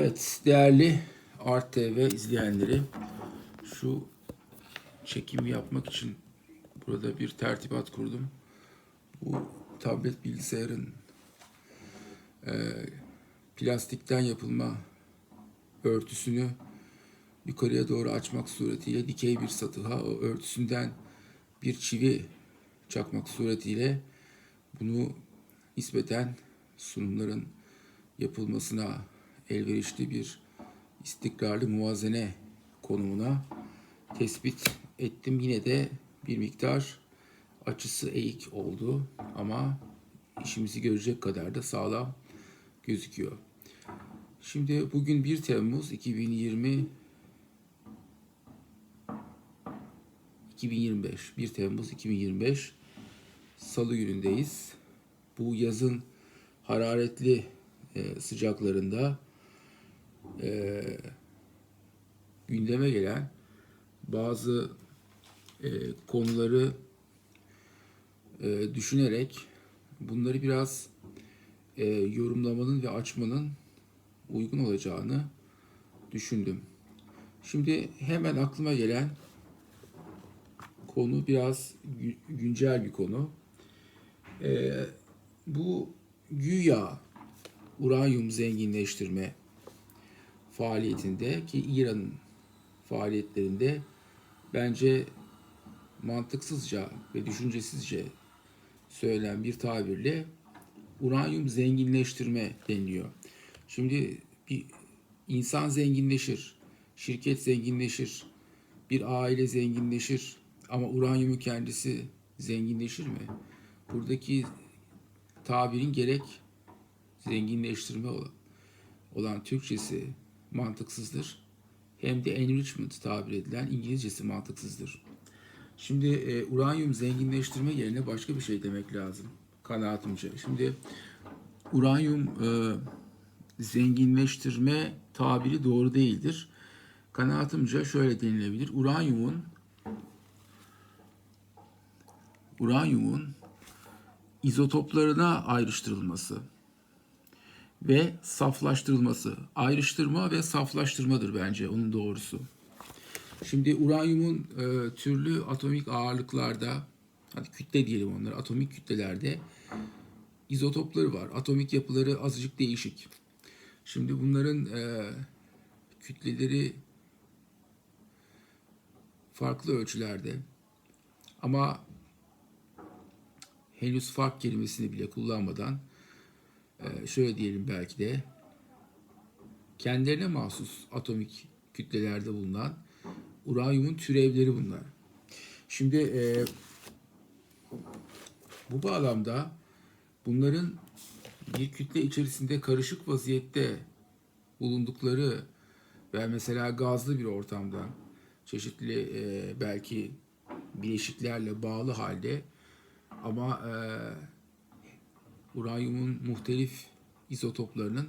Evet değerli Art TV izleyenleri şu çekim yapmak için burada bir tertibat kurdum. Bu tablet bilgisayarın e, plastikten yapılma örtüsünü yukarıya doğru açmak suretiyle dikey bir satıha o örtüsünden bir çivi çakmak suretiyle bunu nispeten sunumların yapılmasına elverişli bir istikrarlı muvazene konumuna tespit ettim. Yine de bir miktar açısı eğik oldu ama işimizi görecek kadar da sağlam gözüküyor. Şimdi bugün 1 Temmuz 2020 2025 1 Temmuz 2025 Salı günündeyiz. Bu yazın hararetli e, sıcaklarında e, gündeme gelen bazı e, konuları e, düşünerek bunları biraz e, yorumlamanın ve açmanın uygun olacağını düşündüm. Şimdi hemen aklıma gelen konu biraz gü- güncel bir konu. E, bu güya uranyum zenginleştirme faaliyetinde ki İran'ın faaliyetlerinde bence mantıksızca ve düşüncesizce söylenen bir tabirle uranyum zenginleştirme deniliyor. Şimdi bir insan zenginleşir, şirket zenginleşir, bir aile zenginleşir ama uranyumun kendisi zenginleşir mi? Buradaki tabirin gerek zenginleştirme olan, olan Türkçesi mantıksızdır. Hem de enrichment tabir edilen İngilizcesi mantıksızdır. Şimdi e, uranyum zenginleştirme yerine başka bir şey demek lazım kanaatimce. Şimdi uranyum e, zenginleştirme tabiri doğru değildir. Kanaatimce şöyle denilebilir. Uranyumun uranyumun izotoplarına ayrıştırılması ve saflaştırılması. Ayrıştırma ve saflaştırmadır bence onun doğrusu. Şimdi uranyumun e, türlü atomik ağırlıklarda, hadi kütle diyelim onlara, atomik kütlelerde izotopları var. Atomik yapıları azıcık değişik. Şimdi bunların e, kütleleri farklı ölçülerde ama henüz fark kelimesini bile kullanmadan şöyle diyelim belki de kendilerine mahsus atomik kütlelerde bulunan uranyumun türevleri bunlar. Şimdi e, bu bağlamda bunların bir kütle içerisinde karışık vaziyette bulundukları ve mesela gazlı bir ortamda çeşitli e, belki bileşiklerle bağlı halde ama e, uranyumun muhtelif izotoplarının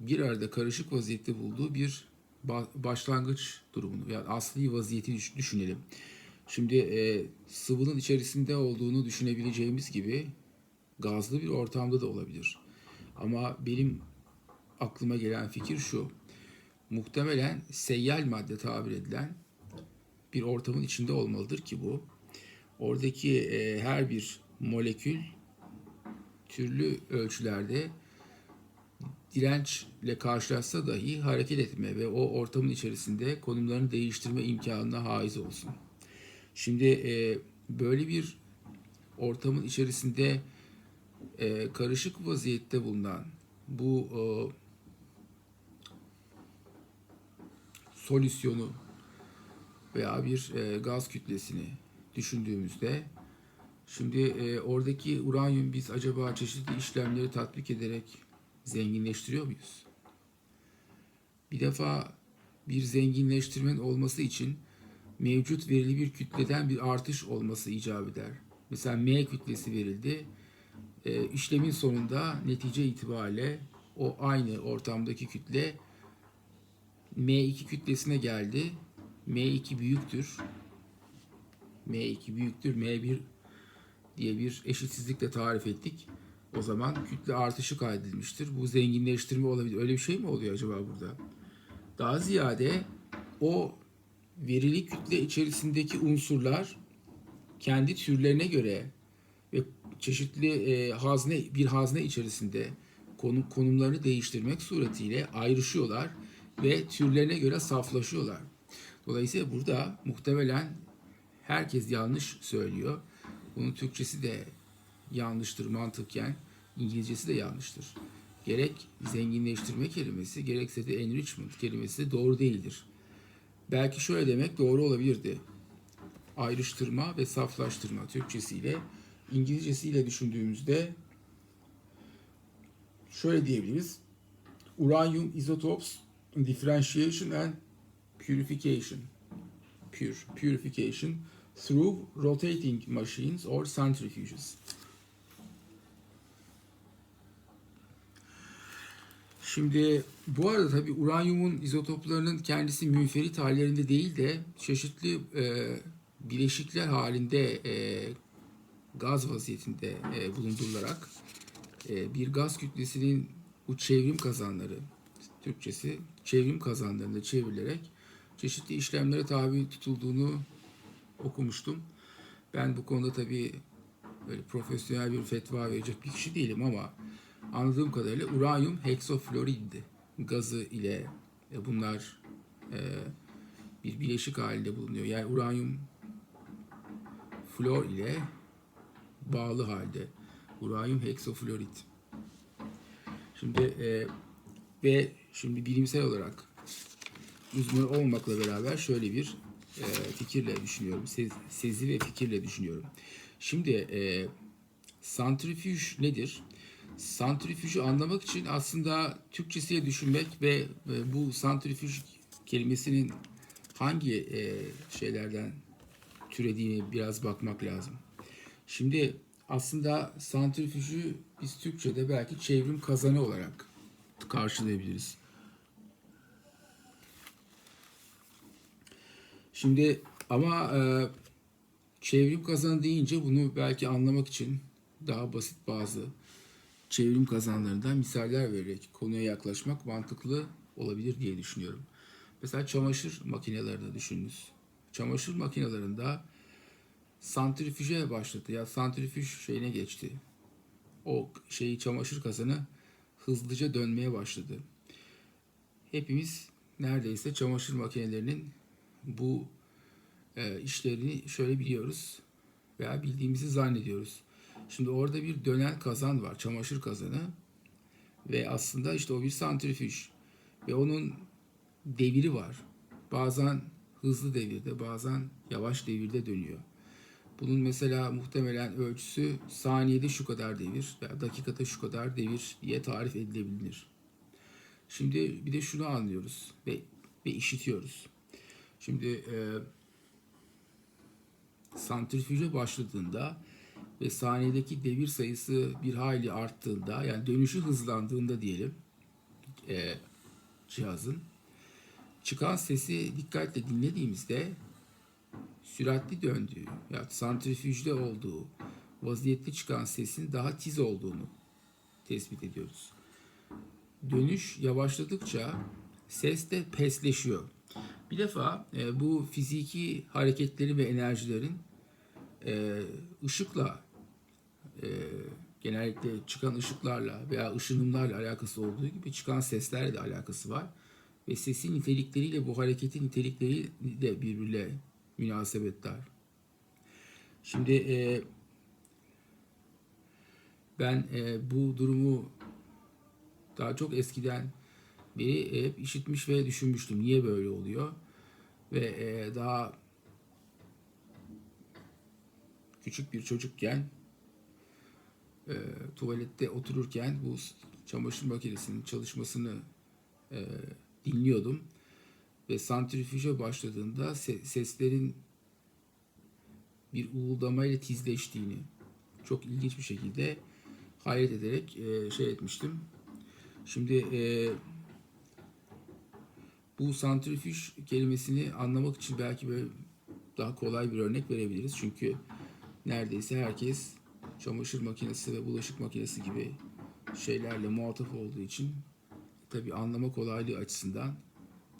bir arada karışık vaziyette bulduğu bir ba- başlangıç durumunu yani asli vaziyeti düş- düşünelim. Şimdi e, sıvının içerisinde olduğunu düşünebileceğimiz gibi gazlı bir ortamda da olabilir. Ama benim aklıma gelen fikir şu. Muhtemelen seyyal madde tabir edilen bir ortamın içinde olmalıdır ki bu. Oradaki e, her bir molekül türlü ölçülerde dirençle karşılaşsa dahi hareket etme ve o ortamın içerisinde konumlarını değiştirme imkanına haiz olsun. Şimdi e, böyle bir ortamın içerisinde e, karışık vaziyette bulunan bu e, solüsyonu veya bir e, gaz kütlesini düşündüğümüzde şimdi e, oradaki uranyum biz acaba çeşitli işlemleri tatbik ederek zenginleştiriyor muyuz? Bir defa bir zenginleştirmenin olması için mevcut verili bir kütleden bir artış olması icap eder. Mesela M kütlesi verildi. E, işlemin sonunda netice itibariyle o aynı ortamdaki kütle M2 kütlesine geldi. M2 büyüktür. M2 büyüktür. M1 diye bir eşitsizlikle tarif ettik. o zaman kütle artışı kaydedilmiştir. Bu zenginleştirme olabilir. Öyle bir şey mi oluyor acaba burada? Daha ziyade o verili kütle içerisindeki unsurlar kendi türlerine göre ve çeşitli e, hazne bir hazne içerisinde konum, konumlarını değiştirmek suretiyle ayrışıyorlar ve türlerine göre saflaşıyorlar. Dolayısıyla burada muhtemelen herkes yanlış söylüyor. Bunun Türkçesi de yanlıştır mantıken, İngilizcesi de yanlıştır. Gerek zenginleştirme kelimesi, gerekse de enrichment kelimesi de doğru değildir. Belki şöyle demek doğru olabilirdi. Ayrıştırma ve saflaştırma Türkçesiyle, İngilizcesiyle düşündüğümüzde şöyle diyebiliriz. Uranium isotopes differentiation and purification. Pure, purification through rotating machines or centrifuges. Şimdi bu arada tabii uranyumun izotoplarının kendisi münferit hallerinde değil de çeşitli e, bileşikler halinde e, gaz vaziyetinde e, bulundurularak e, bir gaz kütlesinin bu çevrim kazanları, Türkçesi çevrim kazanlarında çevrilerek çeşitli işlemlere tabi tutulduğunu okumuştum. Ben bu konuda tabii böyle profesyonel bir fetva verecek bir kişi değilim ama anladığım kadarıyla uranyum heksofluorid gazı ile e, bunlar e, bir bileşik halinde bulunuyor. Yani uranyum flor ile bağlı halde uranyum heksofluorid. Şimdi e, ve şimdi bilimsel olarak uzman olmakla beraber şöyle bir e, fikirle düşünüyorum. Sez, sezi ve fikirle düşünüyorum. Şimdi e, santrifüj nedir? Santrifüjü anlamak için aslında Türkçesiyle düşünmek ve, ve bu santrifüj kelimesinin hangi e, şeylerden türediğini biraz bakmak lazım. Şimdi aslında santrifüjü biz Türkçe'de belki çevrim kazanı olarak karşılayabiliriz. Şimdi ama e, çevrim kazanı deyince bunu belki anlamak için daha basit bazı çevrim kazanlarından misaller vererek konuya yaklaşmak mantıklı olabilir diye düşünüyorum. Mesela çamaşır makinelerini düşününüz. Çamaşır makinelerinde santrifüje başladı. Ya santrifüj şeyine geçti. O şeyi çamaşır kazanı hızlıca dönmeye başladı. Hepimiz neredeyse çamaşır makinelerinin bu e, işlerini şöyle biliyoruz veya bildiğimizi zannediyoruz. Şimdi orada bir dönen kazan var, çamaşır kazanı ve aslında işte o bir santrifüj ve onun deviri var. Bazen hızlı devirde, bazen yavaş devirde dönüyor. Bunun mesela muhtemelen ölçüsü saniyede şu kadar devir veya dakikada şu kadar devir diye tarif edilebilir. Şimdi bir de şunu anlıyoruz ve, ve işitiyoruz. Şimdi e, santrifüje başladığında ve saniyedeki devir sayısı bir hayli arttığında yani dönüşü hızlandığında diyelim e, cihazın çıkan sesi dikkatle dinlediğimizde süratli döndüğü ya santrifüjde olduğu vaziyette çıkan sesin daha tiz olduğunu tespit ediyoruz. Dönüş yavaşladıkça ses de pesleşiyor. Bir defa e, bu fiziki hareketleri ve enerjilerin e, ışıkla e, genellikle çıkan ışıklarla veya ışınımlarla alakası olduğu gibi çıkan seslerle de alakası var. Ve sesin nitelikleriyle bu hareketin nitelikleri de birbirle münasebetler. Şimdi e, ben e, bu durumu daha çok eskiden beri hep işitmiş ve düşünmüştüm. Niye böyle oluyor? Ve e, daha küçük bir çocukken e, tuvalette otururken bu çamaşır makinesinin çalışmasını e, dinliyordum ve santrifüje başladığında se- seslerin bir uğuldamayla tizleştiğini çok ilginç bir şekilde hayret ederek e, şey etmiştim. Şimdi e, bu santrifüj kelimesini anlamak için belki böyle daha kolay bir örnek verebiliriz. Çünkü neredeyse herkes çamaşır makinesi ve bulaşık makinesi gibi şeylerle muhatap olduğu için tabi anlama kolaylığı açısından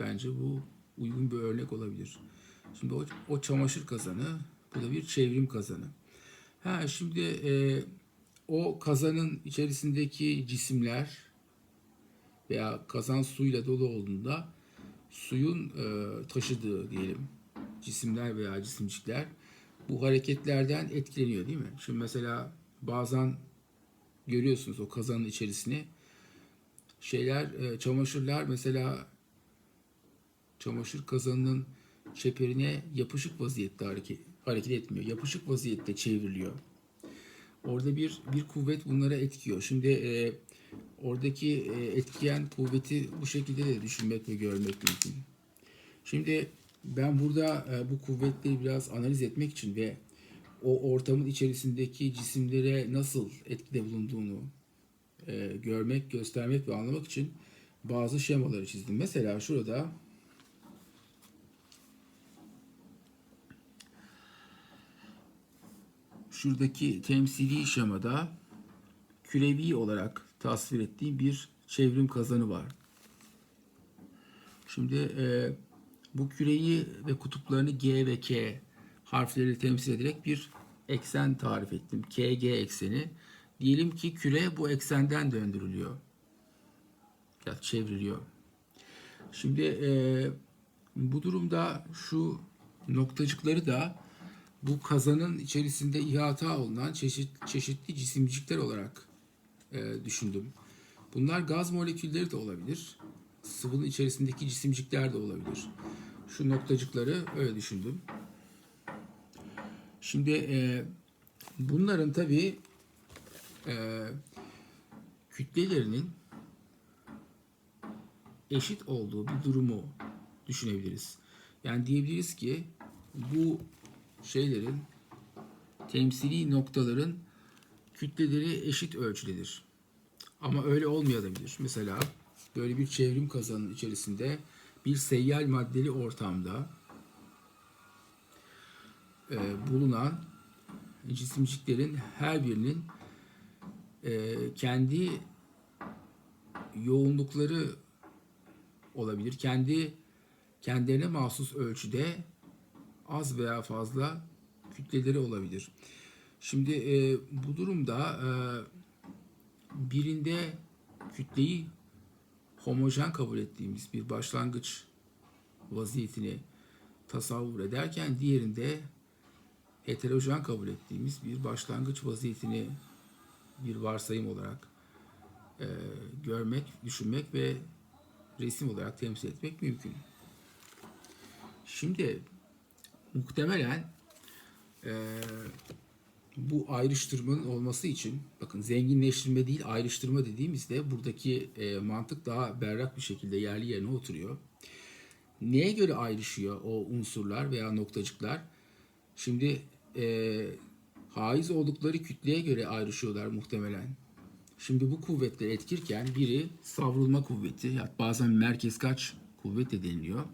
bence bu uygun bir örnek olabilir. Şimdi o, o çamaşır kazanı, bu da bir çevrim kazanı. Ha şimdi e, o kazanın içerisindeki cisimler veya kazan suyla dolu olduğunda suyun e, taşıdığı diyelim cisimler veya cisimcikler bu hareketlerden etkileniyor değil mi? Şimdi mesela bazen görüyorsunuz o kazanın içerisini şeyler e, çamaşırlar mesela çamaşır kazanının çeperine yapışık vaziyette hareket hareket etmiyor. Yapışık vaziyette çevriliyor. Orada bir bir kuvvet bunlara etkiyor. Şimdi e, oradaki e, etkiyen kuvveti bu şekilde de düşünmek ve görmek mümkün. Şimdi ben burada e, bu kuvvetleri biraz analiz etmek için ve o ortamın içerisindeki cisimlere nasıl etkide bulunduğunu e, görmek, göstermek ve anlamak için bazı şemaları çizdim. Mesela şurada şuradaki temsili şemada kürevi olarak tasvir ettiğim bir çevrim kazanı var. Şimdi e, bu küreyi ve kutuplarını G ve K harfleri temsil ederek bir eksen tarif ettim. KG ekseni. Diyelim ki küre bu eksenden döndürülüyor. Ya çevriliyor. Şimdi e, bu durumda şu noktacıkları da bu kazanın içerisinde ihata olunan çeşit, çeşitli cisimcikler olarak e, düşündüm. Bunlar gaz molekülleri de olabilir. Sıvının içerisindeki cisimcikler de olabilir. Şu noktacıkları öyle düşündüm. Şimdi e, bunların tabii e, kütlelerinin eşit olduğu bir durumu düşünebiliriz. Yani diyebiliriz ki bu şeylerin temsili noktaların kütleleri eşit ölçüdedir. Ama öyle olmayabilir. Mesela böyle bir çevrim kazanın içerisinde bir seyyal maddeli ortamda e, bulunan cisimciklerin her birinin e, kendi yoğunlukları olabilir. Kendi kendilerine mahsus ölçüde az veya fazla kütleleri olabilir. Şimdi e, bu durumda e, birinde kütleyi homojen kabul ettiğimiz bir başlangıç vaziyetini tasavvur ederken diğerinde heterojen kabul ettiğimiz bir başlangıç vaziyetini bir varsayım olarak e, görmek, düşünmek ve resim olarak temsil etmek mümkün. Şimdi muhtemelen e, bu ayrıştırmanın olması için bakın zenginleştirme değil ayrıştırma dediğimizde buradaki e, mantık daha berrak bir şekilde yerli yerine oturuyor. Neye göre ayrışıyor o unsurlar veya noktacıklar? Şimdi e, haiz oldukları kütleye göre ayrışıyorlar muhtemelen. Şimdi bu kuvvetler etkirken biri savrulma kuvveti, ya bazen merkez kaç kuvvet de deniliyor.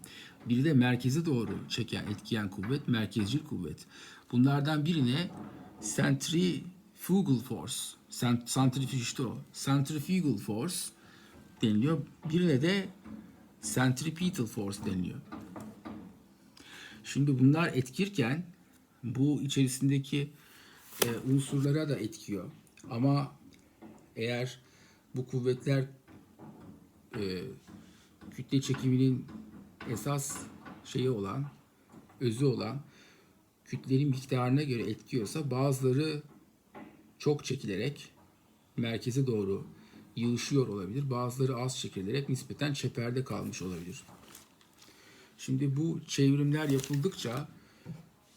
Biri de merkeze doğru çeken, etkiyen kuvvet, merkezcil kuvvet. Bunlardan birine centrifugal force, centrifuge işte o, centrifugal force deniliyor. Birine de centripetal force deniliyor. Şimdi bunlar etkirken bu içerisindeki e, unsurlara da etkiyor. Ama eğer bu kuvvetler e, kütle çekiminin esas şeyi olan, özü olan kütlenin miktarına göre etkiyorsa bazıları çok çekilerek merkeze doğru yığışıyor olabilir. Bazıları az çekilerek nispeten çeperde kalmış olabilir. Şimdi bu çevrimler yapıldıkça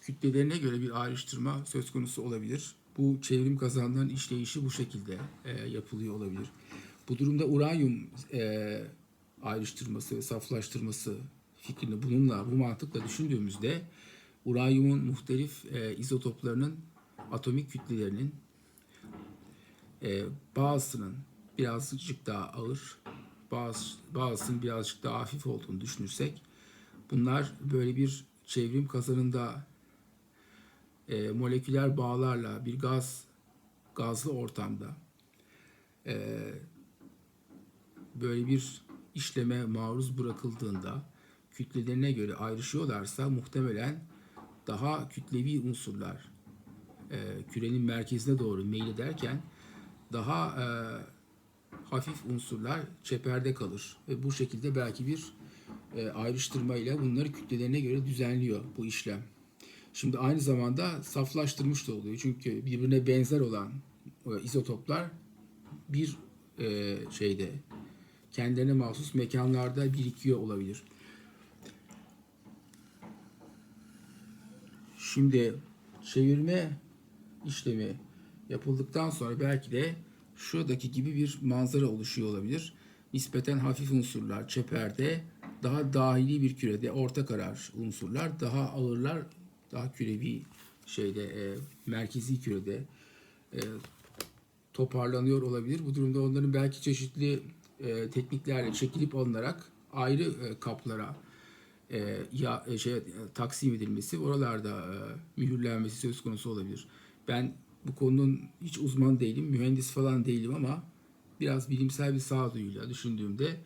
kütlelerine göre bir ayrıştırma söz konusu olabilir. Bu çevrim kazanların işleyişi bu şekilde e, yapılıyor olabilir. Bu durumda uranyum e, ayrıştırması ve saflaştırması fikrini bununla, bu mantıkla düşündüğümüzde uranyumun muhtelif e, izotoplarının atomik kütlelerinin e, bazısının birazcık daha ağır, bazı, bazısının birazcık daha hafif olduğunu düşünürsek bunlar böyle bir çevrim kazanında e, moleküler bağlarla bir gaz gazlı ortamda e, böyle bir işleme maruz bırakıldığında kütlelerine göre ayrışıyorlarsa muhtemelen daha kütlevi unsurlar e, kürenin merkezine doğru meylederken daha e, hafif unsurlar çeperde kalır ve bu şekilde belki bir e, ayrıştırmayla bunları kütlelerine göre düzenliyor bu işlem. Şimdi aynı zamanda saflaştırmış da oluyor. Çünkü birbirine benzer olan e, izotoplar bir e, şeyde kendilerine mahsus mekanlarda birikiyor olabilir. Şimdi çevirme işlemi yapıldıktan sonra belki de şuradaki gibi bir manzara oluşuyor olabilir. Nispeten hafif unsurlar çeperde, daha dahili bir kürede orta karar unsurlar, daha ağırlar, daha kürevi şeyde e, merkezi kürede e, toparlanıyor olabilir. Bu durumda onların belki çeşitli e, tekniklerle çekilip alınarak ayrı e, kaplara e, ya e, şey e, taksim edilmesi, oralarda e, mühürlenmesi söz konusu olabilir. Ben bu konunun hiç uzman değilim, mühendis falan değilim ama biraz bilimsel bir sağduyuyla düşündüğümde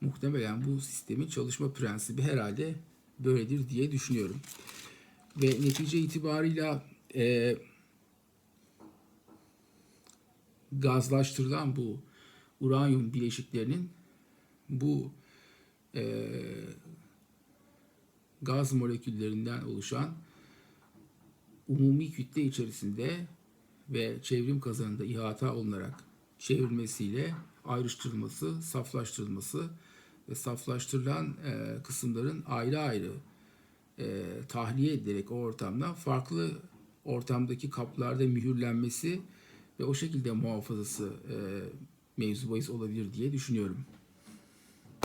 muhtemelen bu sistemin çalışma prensibi herhalde böyledir diye düşünüyorum. Ve netice itibarıyla e, gazlaştırılan bu uranyum bileşiklerinin bu e, gaz moleküllerinden oluşan umumi kütle içerisinde ve çevrim kazanında ihata olunarak çevrilmesiyle ayrıştırılması, saflaştırılması ve saflaştırılan e, kısımların ayrı ayrı e, tahliye edilerek o ortamdan farklı ortamdaki kaplarda mühürlenmesi ve o şekilde muhafazası e, mevzu bahis olabilir diye düşünüyorum.